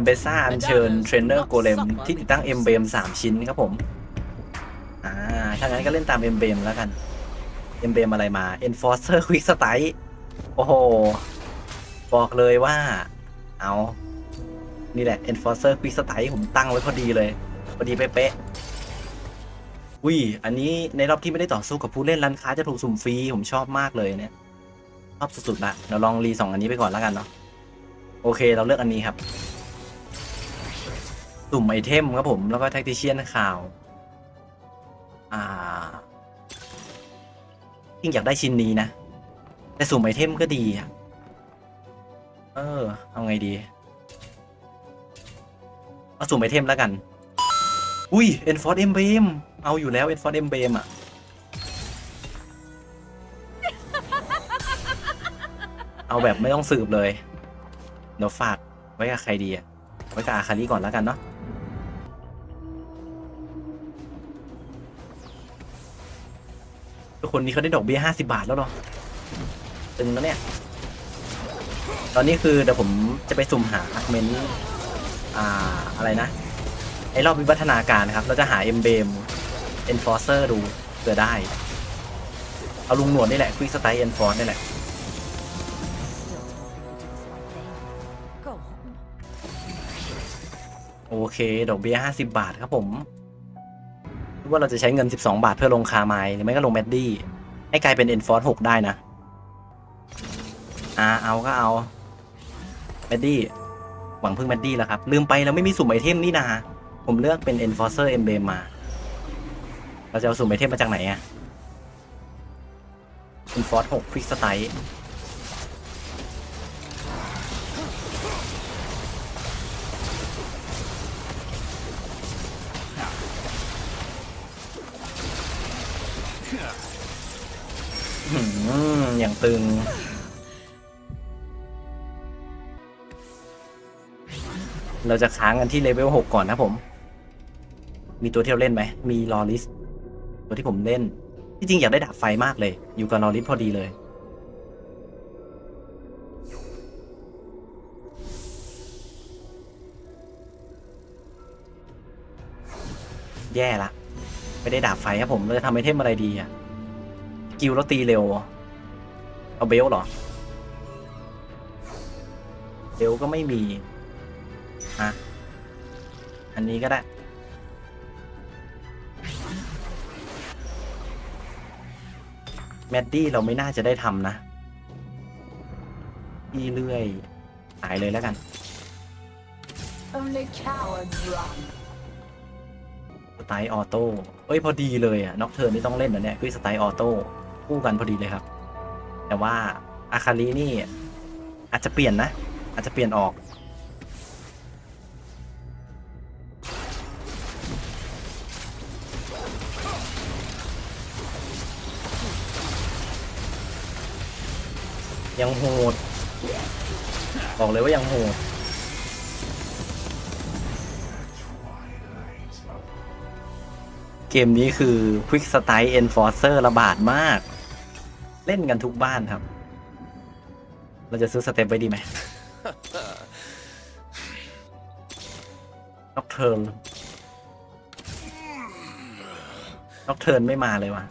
มเบซ่าอัญเชิญเทรนเนอร์โกเลมที่ติดตั้งเอ็มเบมสามชิ้นครับผม อ่า ถ้างั้นก็เล่นตามเอ็มเบมแล้วกัน เอ็มเบมอะไรมา Enforcer Quick Strike โอ้โห บอกเลยว่า เอา นี่แหละ Enforcer Quick Strike ผมตั้งไว้พอดีเลย พอดีเป๊ะๆอุ้ย อันนี้ในรอบที่ไม่ได้ต่อสู้กับผู้เล่นร้านค้าจะถูกสุ่มฟรี ผมชอบมากเลยเนี่ยชอบสุดๆละเดี๋ยวลองรีสองอันนี้ไปก่อนแล้วกันเนาะโอเค เราเลือกอันนี้ครับ สุ่มไอเทมครับผม แล้วก็แท็กติเชียนข่าว อ่าจริงอยากได้ชิ้นนี้นะ แต่สุ่มไอเทมก็ดีอะเออ เอาไงดีเอาสุ่มไอเทมแล้วกัน อุ้ย Enforce Emblem เอาอยู่แล้ว Enforce Emblem อะเอาแบบไม่ต้องสืบเลย เดี๋ยวฝากไว้กับใครดีอะไว้กับอาคาริก่อนแล้วกันเนาะ คนนี้เขาได้ดอกเบี้ยห้าสิบาทแล้วเหรอตึงแล้วเนี่ย ตอนนี้คือเดี๋ยวผมจะไปสุ่มหาเมนอ่าอะไรนะ ไอรอบวิวัฒนาการครับ เราจะหาเอ็มเบมเอนฟอร์เซอร์ดูเผื่อได้ เอาลุงหนวดนี่แหละควิกสไตล์เอนฟอร์นี่แหละ โอเค ดอกเบี้ยห้าสิบบาทครับผม ว่าเราจะใช้เงินสิบาทเพื่อลงคาไมล์หรือไม่ก็ลงแมดดี้ ให้กลายเป็น Enforce 6 ได้นะ อ่า เอาก็เอาแมดดี้หวังพึ่งแมดดี้แล้วครับ ลืมไปเราไม่มีสุ่มไอเทมนี่นะผมเลือกเป็น Enforcer Emblem มา เราจะเอาสุ่มไอเทมมาจากไหนอะ Enforce 6 Quick Strike มอย่างตึง เราจะค้างกันที่เลเวล6ก่อนนะผม มีตัวที่เราเล่นไหม มีลอริส ตัวที่ผมเล่น ที่จริงอยากได้ดาบไฟมากเลย อยู่กับลอริสพอดีเลย แย่ละไม่ได้ดาบไฟครับผม เราจะทำไอเทมอะไรดีอะกิลแล้วตีเร็ว เอาเบลเหรอ เบลก็ไม่มีอะอันนี้ก็ได้ แมดดี้เราไม่น่าจะได้ทำนะอีเรื่อยหายเลยแล้วกัน Only cowards run. สไตล์ออโต้เอ้ย พอดีเลยอะน็อกเทิร์นนี่ต้องเล่นนะเนี่ยคือสไตล์ออโต้คู่กันพอดีเลยครับ แต่ว่าอาคารินี่ อาจจะเปลี่ยนนะ อาจจะเปลี่ยนออกยังโหด บอกเลยว่ายังโหด เกมนี้คือ Quick Strike Enforcer ระบาดมาก เล่นกันทุกบ้านครับ เราจะซื้อสเต็ปไว้ดีไหมนอกเทิร์นนอกเทิร์นไม่มาเลยว่ะ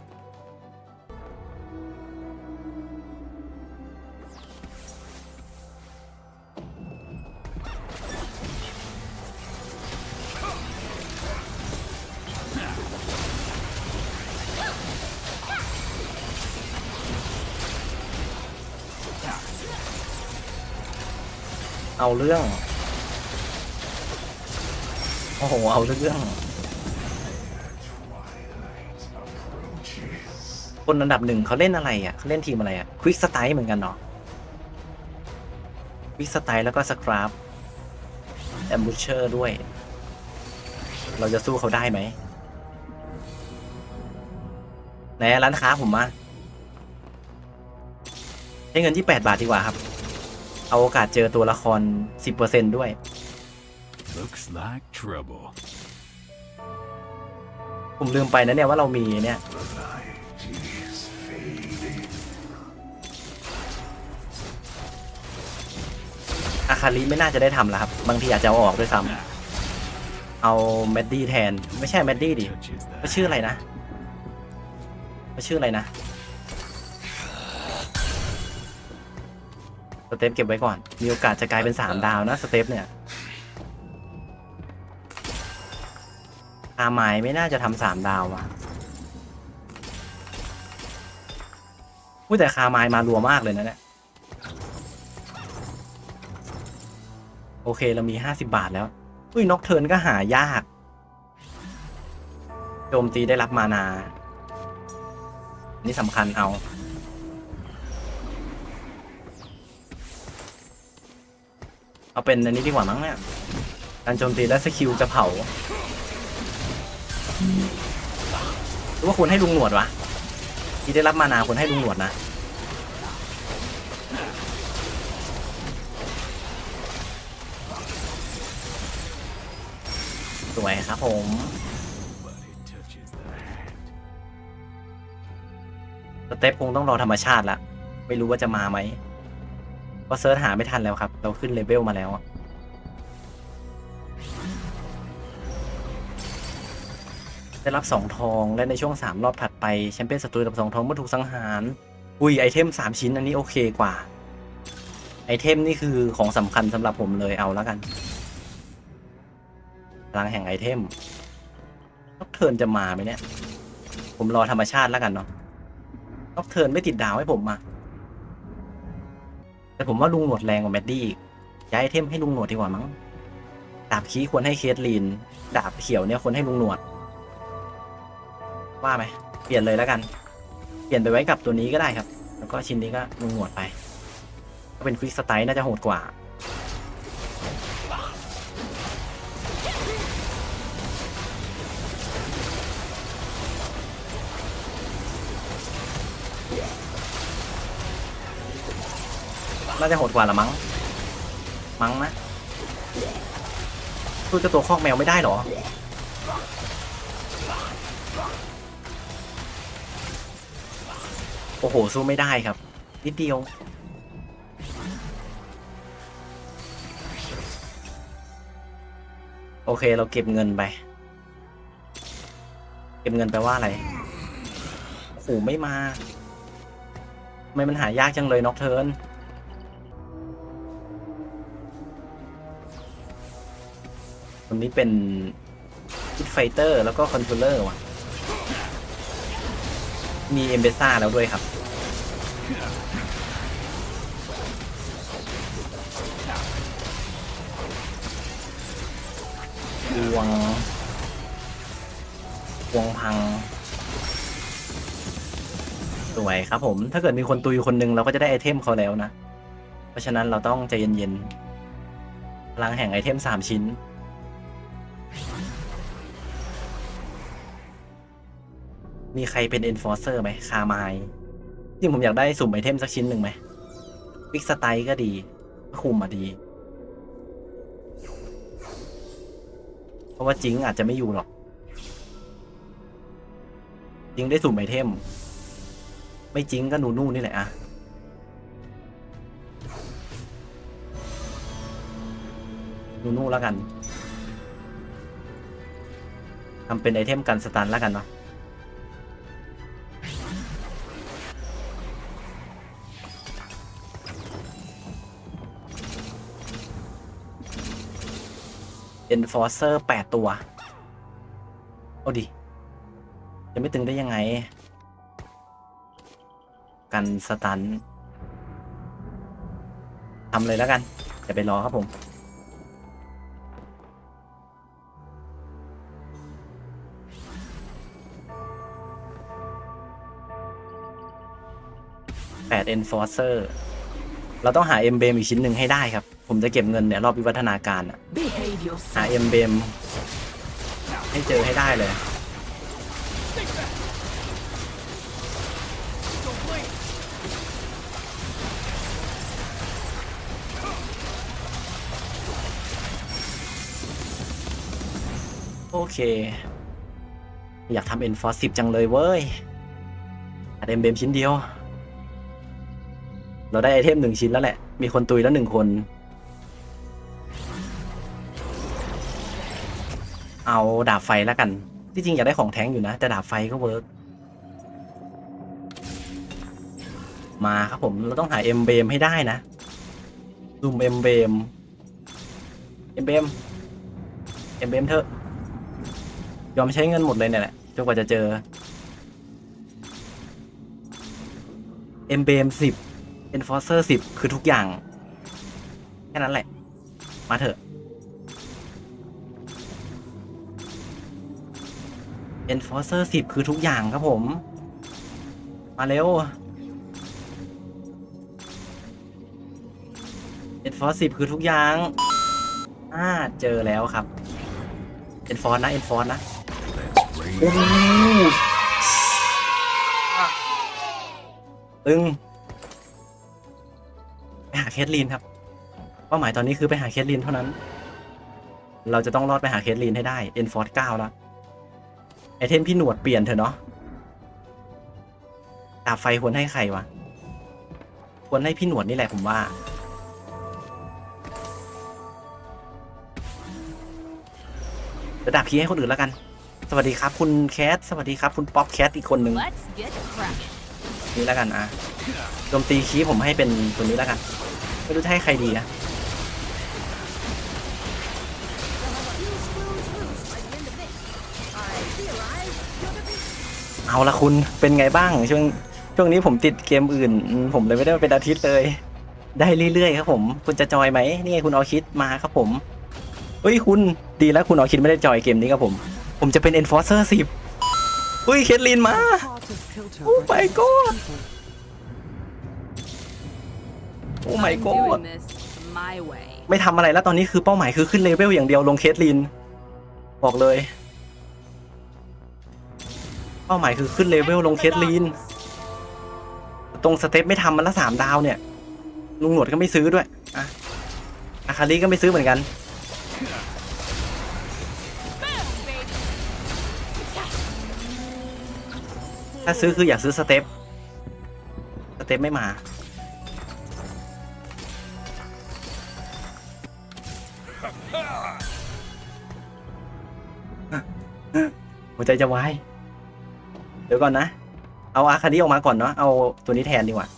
เอาเรื่อง โอ้โห เอาเรื่อง คนอันดับหนึ่งเขาเล่นอะไรอะเขาเล่นทีมอะไรอะควิกสไตล์เหมือนกันเนาะควิกสไตล์แล้วก็สครับแอมบูเชอร์ด้วย เราจะสู้เขาได้ไหมไหนร้านค้าผมมาใช้เงินที่ 8 บาทดีกว่าครับ เอาโอกาสเจอตัวละคร 10%ด้วย Looks like trouble. ผมลืมไปนะเนี่ยว่าเรามีเนี่ยออาคาริไม่น่าจะได้ทำแล้วครับ บางทีอาจจะเอาออกด้วยซ้ำเอาแมดดี้แทน ไม่ใช่แมดดี้ดิ Touches the เขาชื่ออะไรนะเขาชื่ออะไรนะ สเต็ปเก็บไว้ก่อน มีโอกาสจะกลายเป็นสามดาวนะสเต็ปเนี่ยอาไมายไม่น่าจะทำสามดาวว่ะพูดแต่คาไมายมารัวมากเลยนะเนี่ยโอเคเรามีห้าสิบาทแล้ว อุ้ยนกเทิร์นก็หายากโจมตีได้รับมานา นี่สำคัญเอา เอาเป็นอันนี้ดีกว่ามั้งเนี่ย การโจมตีและสกิลจะเผาหรือว่าควรให้ลุงหนวดวะที่ได้รับมานาควรให้ลุงหนวดนะสวยครับผมสเต็ปคงต้องรอธรรมชาติละ ไม่รู้ว่าจะมาไหม เพราะเซิร์ชหาไม่ทันแล้วครับ เราขึ้นเลเวลมาแล้วอะได้รับสองทองและในช่วงสามรอบถัดไป แชมเปี้ยนศัตรูกับสองทองเมื่อถูกสังหาร อุ้ย ไอเทมสามชิ้นอันนี้โอเคกว่า ไอเทมนี่คือของสำคัญสำหรับผมเลยเอาแล้วกันพลังแห่งไอเทมนกเทิร์นจะมาไหมเนี่ย ผมรอธรรมชาติแล้วกันเนาะนอกเทิร์นไม่ติดดาวให้ผมมา แต่ผมว่าลุงหนวดแรงกว่าแมดดี้อีกย้ายไอเทมให้ลุงหนวดดีกว่ามั้งดาบคีควรให้เคสลีน ดาบเขียวเนี่ยควรให้ลุงหนวด ว่าไหมเปลี่ยนเลยแล้วกัน เปลี่ยนไปไว้กับตัวนี้ก็ได้ครับ แล้วก็ชิ้นนี้ก็ลุงหนวดไปก็เป็นควิกสไตล์น่าจะโหดกว่า น่าจะโหดกว่าละมั้ง มั้งนะสู้เจ้าตัวคอกแมวไม่ได้หรอ โอ้โห สู้ไม่ได้ครับ นิดเดียว โอเคเราเก็บเงินไป เก็บเงินแปว่าอะไรโอ้โหไม่มาทำไมมันหายากจังเลยน็อกเทิร์น คนนี้เป็นคิดไฟเตอร์แล้วก็คอนโทรลเลอร์ว่ะ มีเอมเบซ่าแล้วด้วยครับ ดวง ดวงพัง สวยครับผม ถ้าเกิดมีคนตุยคนหนึงเราก็จะได้ไอเทมเขาแล้วนะ เพราะฉะนั้นเราต้องใจเย็นๆพลังแห่งไอเทมสามชิ้น มีใครเป็น enforcer ไหมคาไมายจริงผมอยากได้สุ่มไอเทมสักชิ้นหนึ่งไหมวิกสไตก็ดีคุมอะดี เพราะว่าจิงอาจจะไม่อยู่หรอก จิงได้สุ่มไอเทม ไม่จิงก็หนูนู่นนี่แหละอะหนูนู่นแล้วกันทำเป็นไอเทมกันสตันแล้วกันเนาะ Enforcer แปดตัว เอาดิ จะไม่ตึงได้ยังไง กันสตันทำเลยแล้วกันอย่าไปรอครับผมแปด Enforcer เราต้องหา m b เบมอีกชิ้นหนึ่งให้ได้ครับ ผมจะเก็บเงินเนี่ยรอบวิวัฒนาการอะหาเอ็มเบมให้เจอให้ได้เลยโอเค อยากทำเอ็นฟอร์สิบจังเลยเว้ยหาเอ็มเบมชิ้นเดียว เราได้ไอเทมหนึ่งชิ้นแล้วแหละ มีคนตุยแล้วหนึ่งคน เอาดาบไฟแล้วกัน ที่จริงอยากได้ของแท้งอยู่นะ แต่ดาบไฟก็เวิร์กมาครับผม เราต้องหาเอ็มเบมให้ได้นะซูมเอ็มเบมเอ็มเบมเอ็มเบมเถอะ ยอมใช้เงินหมดเลยเนี่ยแหละจนกว่าจะเจอเอ็มเบมสิบเอ็นฟอร์เซอร์สิบคือทุกอย่าง แค่นั้นแหละ มาเถอะ Enforcer 10 คือทุกอย่างครับผม มาเร็ว Enforce 10 คือทุกอย่างอ่าเจอแล้วครับ Enforce นะ Enforce นะโอ้โหตึงไปหาเคทลีนครับเป้าหมายตอนนี้คือไปหาเคทลีนเท่านั้น เราจะต้องรอดไปหาเคทลีนให้ได้ Enforce 9แล้ว ไอเทมพี่หนวดเปลี่ยนเถอะเนาะดาบไฟควรให้ใครวะ ควรให้พี่หนวดนี่แหละผมว่า ระดับพีให้คนอื่นแล้วกัน สวัสดีครับคุณแคท สวัสดีครับคุณป๊อปแคทอีกคนหนึ่ง Let's get cracking. นี่แล้วกันอะโจมตีคีย์ผมให้เป็นตัวนี้แล้วกัน ไม่รู้จะให้ใครดีนะ เอาละคุณเป็นไงบ้าง ช่วงช่วงนี้ผมติดเกมอื่น ผมเลยไม่ได้มาเป็นอาทิตย์เลย ได้เรื่อยๆครับ ผม คุณจะจอยไหมนี่ไงคุณออคิดมาครับผมเฮ้ยคุณดีแล้วคุณออคิดไม่ได้จอยเกมนี้ครับผม ผมจะเป็น Enforcer 10เฮ้ยเคทลินมาโอ้ my god โอ้ my I'm god ไม่ทำอะไรแล้วตอนนี้คือเป้าหมายคือขึ้นเลเวลอย่างเดียวลงเคสลิน บอกเลย เป้าหมายคือขึ้นเลเวลลงเคสลินตรงสเต็ปไม่ทำมันละสามดาวเนี่ย ลุงหนวดก็ไม่ซื้อด้วยอะอาคาริก็ไม่ซื้อเหมือนกัน ถ้าซื้อคืออยากซื้อสเต็ปสเต็ปไม่มาหัวใจจะวาย ดี๋ยวก่อนนะ เอาอาคานี้ออกมาก่อนเนาะ เอาตัวนี้แทนดีกว่า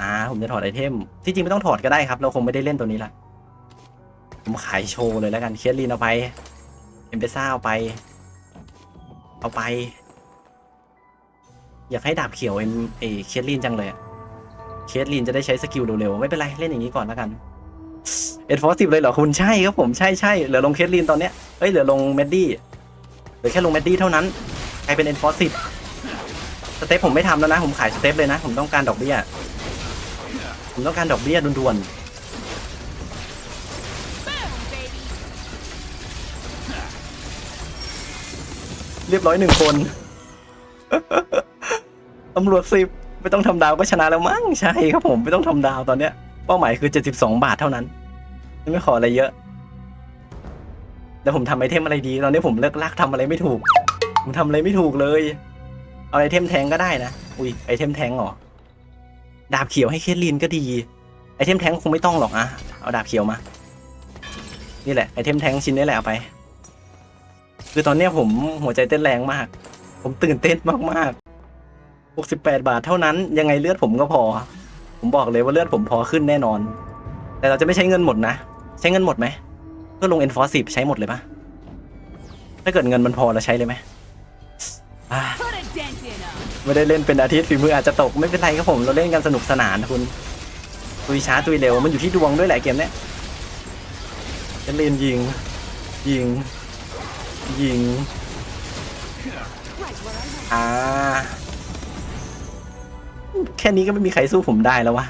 อ่า ผมจะถอดไอเทม ที่จริงไม่ต้องถอดก็ได้ครับ เราคงไม่ได้เล่นตัวนี้ละ ผมขายโชว์เลยแล้วกัน เคสลีนเอาไป เอ็มเปซ่าเอาไป เอาไป อยากให้ดาบเขียวเอ็มเอเคสลีนจังเลยอะเคสลีนจะได้ใช้สกิลเร็วๆ ไม่เป็นไร เล่นอย่างนี้ก่อนแล้วกันเอ็นฟอร์สิบเลยเหรอคุณใช่ครับผมใช่ใช่เหลือลงเคสลีนตอนเนี้ยเอ้ยเหลือลงเมดดี้เหลือแค่ลงแมดดี้เท่านั้นกลายเป็น e n f o r c e 10 สเต็ปผมไม่ทำแล้วนะ ผมขายสเต็ปเลยนะ ผมต้องการดอกเบี้ย ผมต้องการดอกเบี้ยด่วนๆ เรียบร้อยหนึ่งคน ตำรวจสิบไม่ต้องทำดาวก็ชนะแล้วมั้งใช่ครับผมไม่ต้องทำดาวตอนเนี้ย เป้าหมายคือ72บาทเท่านั้น ไม่ขออะไรเยอะแล้วผมทำไอเทมอะไรดี ตอนนี้ผมเลิกลากทำอะไรไม่ถูก ผมทำอะไรไม่ถูกเลย เอาไอเทมแทงก็ได้นะ อุ้ยไอเทมแทงเหรอ ดาบเขียวให้เคสลีนก็ดี ไอเทมแทงคงไม่ต้องหรอกอะเอาดาบเขียวมา นี่แหละไอเทมแทงชิ้นนี้แหละเอาไป คือตอนเนี้ยผมหัวใจเต้นแรงมาก ผมตื่นเต้นมากๆ68 บาทเท่านั้น ยังไงเลือดผมก็พอ ผมบอกเลยว่าเลือดผมพอขึ้นแน่นอน แต่เราจะไม่ใช้เงินหมดนะ ใช้เงินหมดไหมก็ลง Enforce 10ใช้หมดเลยปะถ้าเกิดเงินมันพอเราใช้เลยไหมอ่า ไม่ได้เล่นเป็นอาทิตย์ฝีมืออาจจะตกไม่เป็นไรครับผมเราเล่นกันสนุกสนานนะคุณตุยช้าตุยเร็วมันอยู่ที่ดวงด้วยแหละเกมเนี้ยจะเล่นยิง ยิง ยิงอ่าแค่นี้ก็ไม่มีใครสู้ผมได้แล้ววะ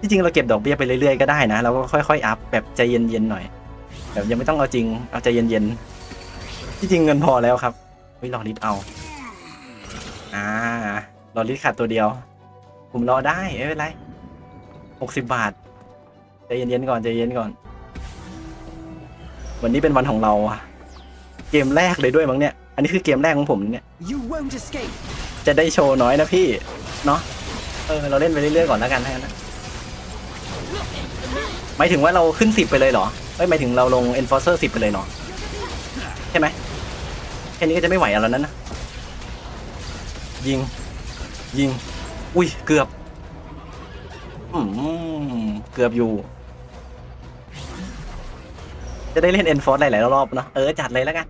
ที่จริงเราเก็บดอกเบี้ยไปเรื่อยๆก็ได้นะเราก็ค่อยๆอัพแบบใจเย็นๆหน่อยแบบยังไม่ต้องเอาจริงเอาใจเย็นๆที่จริงเงินพอแล้วครับไม่รอริดเอา อ่ารอริดขาดตัวเดียว ผมรอได้ไม่เป็นไรหกสิบบาทใจเย็นๆก่อนใจเย็นก่อน วันนี้เป็นวันของเราอะเกมแรกเลยด้วยมั้งเนี่ย อันนี้คือเกมแรกของผมเนี่ย You won't escape. จะได้โชว์น้อยนะพี่ เนาะเออเราเล่นไปเรื่อยๆก่อนแล้วกันนะหมายถึงว่าเราขึ้นสิบไปเลยเหรอไม่หมายถึงเราลง enforcer สิบไปเลยเนาะช่ไหมแค่นี้ก็จะไม่ไหวแล้วนั้นนะ ยิง ยิง อุ้ย เกือบ อืมเกือบอยู่ จะได้เล่นเอ็นฟอร์หลายๆรอบเนอะเออจัดเลยแล้วกัน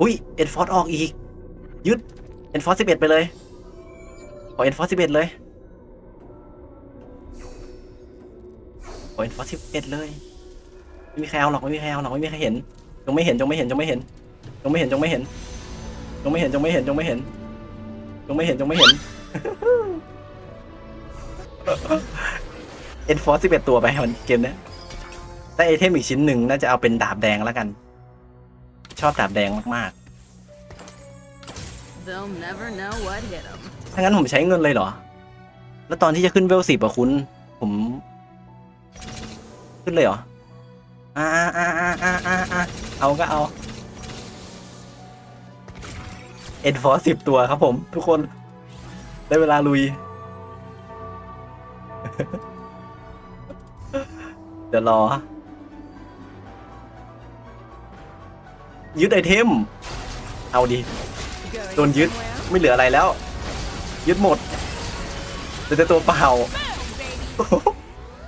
อุ้ยเอ็นฟอร์ออกอีก ยึดเอ็นฟอร์สิบเอ็ดไปเลย ขอเอ็นฟอร์สิบเอ็ดเลยขอเอ็นฟอร์สิบเอ็ดเลยไม่มีใครเอาหรอกไม่มีใครเอาหรอกไม่มีใครเห็นจงไม่เห็นจงไม่เห็นจงไม่เห็นจงไม่เห็นจงไม่เห็นจงไม่เห็นจงไม่เห็นจงไม่เห็น จงไม่เห็นจงไม่เห็น เอ็นฟอร์สิบเอ็ดตัวไปมันเกมเนี้ยได้ไอเทมอีกชิ้นหนึ่งน่าจะเอาเป็นดาบแดงแล้วกัน ชอบดาบแดงมาก They'll never know what hit them. ๆ ถ้างั้นผมใช้เงินเลยเหรอ แล้วตอนที่จะขึ้นเวลสิบอะคุณ ผม ขึ้นเลยเหรออ่าอ่าอ่าอ่าอ่าอ่าเอาก็เอา เอ็นฟอร์สิบตัวครับผมทุกคนได้เวลาลุย เดี๋ยวรอ ยึดไอเทม เอาดิ Going Don't you- somewhere? ไม่เหลืออะไรแล้ว ยึดหมดเหลือแต่ตัวเปล่า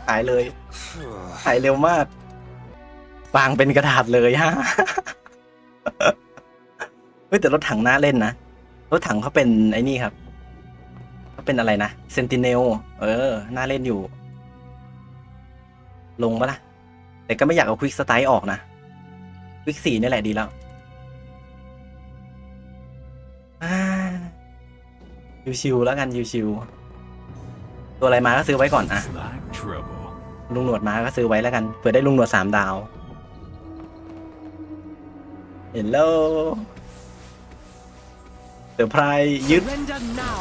หายเลยหายเร็วมาก วางเป็นกระดาษเลยฮะ ฮ้ยแต่รถถังน่าเล่นนะ รถถังเขาเป็นไอ้นี่ครับเขาเป็นอะไรนะเซนติเนลเออ น่าเล่นอยู่ ลงปะล่ะ แต่ก็ไม่อยากเอาควิกสไตล์ออกนะควิกสี่นี่แหละดีแล้วอ่าชิวๆแล้วกันชิวๆตัวอะไรมาก็ซื้อไว้ก่อนอะลุงหนวดมาก็ซื้อไว้แล้วกันเผื่อได้ลุงหนวดสามดาวเห็นแล้ว เดี๋ยวพรายยึด Surrender now.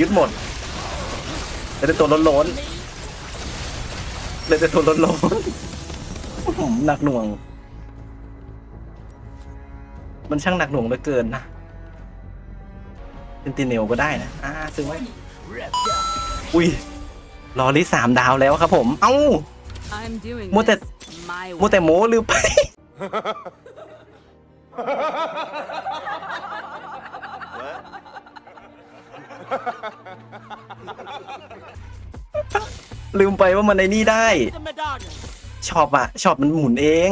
ยึดหมดเหลยแต่ตัวล้นๆเหลยแต่ตัวล้นๆอื้อหือหนักหน่วง มันช่างหนักหน่วงเหลือเกินนะเซนติเนลก็ได้นะ อ่าซื้อไว้ อุ้ยลอรี่สามดาวแล้วครับผม เอ้า I'm doing What this the- my มัว way. แต่โม้ลืมไป ลืมไปว่ามันในนี่ได้ The Madonna. ชอบอะชอบมันหมุนเอง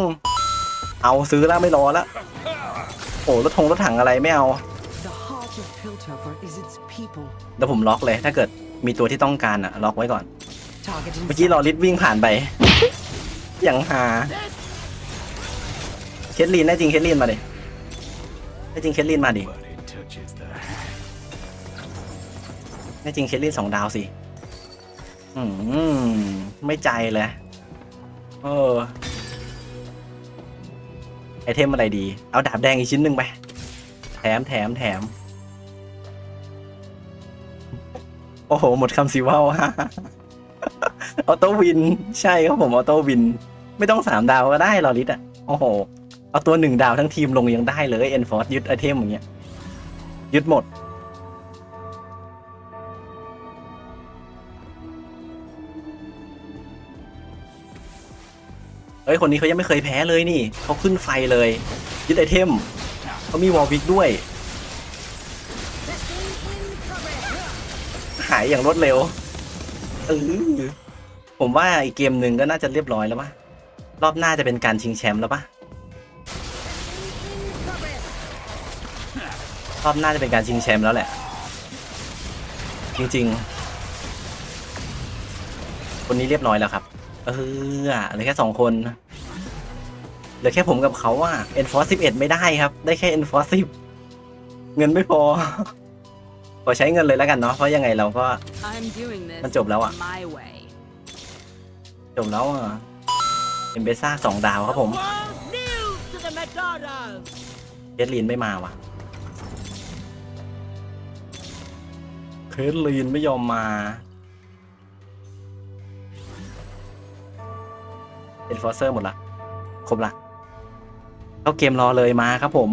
เอาซื้อแล้วไม่รอแล้วโอ้รถทงรถถังอะไรไม่เอา The heart of Piltover is its people. เดี๋ยวผมล็อกเลย ถ้าเกิดมีตัวที่ต้องการอะล็อกไว้ก่อน Target in เมื่อกี้รอลิฟวิ่งผ่านไป อย่างหาเคทลีนแน่จริงเคทลีนมาดิแน่จริงเคทลีนมาดิ แน่จริงเคทลีนสองดาวสิอืมไม่ใจเลยเออไอเทมอะไรดี เอาดาบแดงอีกชิ้นหนึ่งไป แถมแถมแถม โอ้โห หมดคำสิว่าวออโต้วิน ใช่ครับผมออโต้วิน ไม่ต้องสามดาวก็ได้ลอริสอะ โอ้โห เอาตัวหนึ่งดาวทั้งทีมลงยังได้เลยเอ็นฟอร์ยึดไอเทมอย่างเงี้ย ยึดหมด เอ้ยคนนี้เขายังไม่เคยแพ้เลยนี่เขาขึ้นไฟเลยยึดไอเทมเขามีวอลวิกด้วย หายอย่างรวดเร็วเออผมว่าอีกเกมหนึ่งก็น่าจะเรียบร้อยแล้วปะรอบหน้าจะเป็นการชิงแชมป์แล้วปะรอบหน้าจะเป็นการชิงแชมป์แล้วแหละ จริงๆคนนี้เรียบร้อยแล้วครับ เออเหลือแค่สองคนเหลือแค่ผมกับเขาอะ Enforce 11 ไม่ได้ครับ ได้แค่ Enforce 10 เงินไม่พอ ขอใช้เงินเลยแล้วกันเนาะ เพราะยังไงเราก็ I'm doing this มันจบแล้วอะ my way. จบแล้วอะเป็นเบซ่าสองดาวครับผม World news to the Madonna. เคสลีนไม่มาว่ะเคสลีนไม่ยอมมา เอ็นฟอร์เซอร์หมดละครบละเข้าเกมรอเลยมาครับผม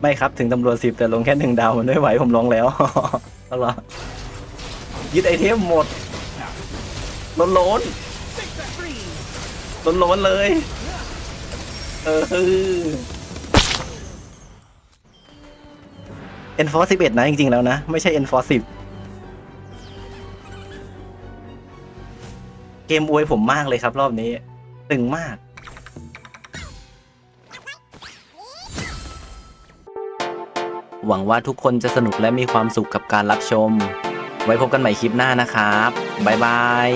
ไม่ครับถึงตำรวจสิบแต่ลงแค่หนึ่งดาวมันไม่ไหวผมลงแล้วก็รอยึดไอเทมหมดล้นล้นล้นล้นเลย เออเอ็นฟอร์สิบเอ็ดนะจริงๆแล้วนะ ไม่ใช่เอ็นฟอร์สิบเกมอวยผมมากเลยครับรอบนี้ ตึงมาก หวังว่าทุกคนจะสนุกและมีความสุขกับการรับชม ไว้พบกันใหม่คลิปหน้านะครับ บ๊ายบาย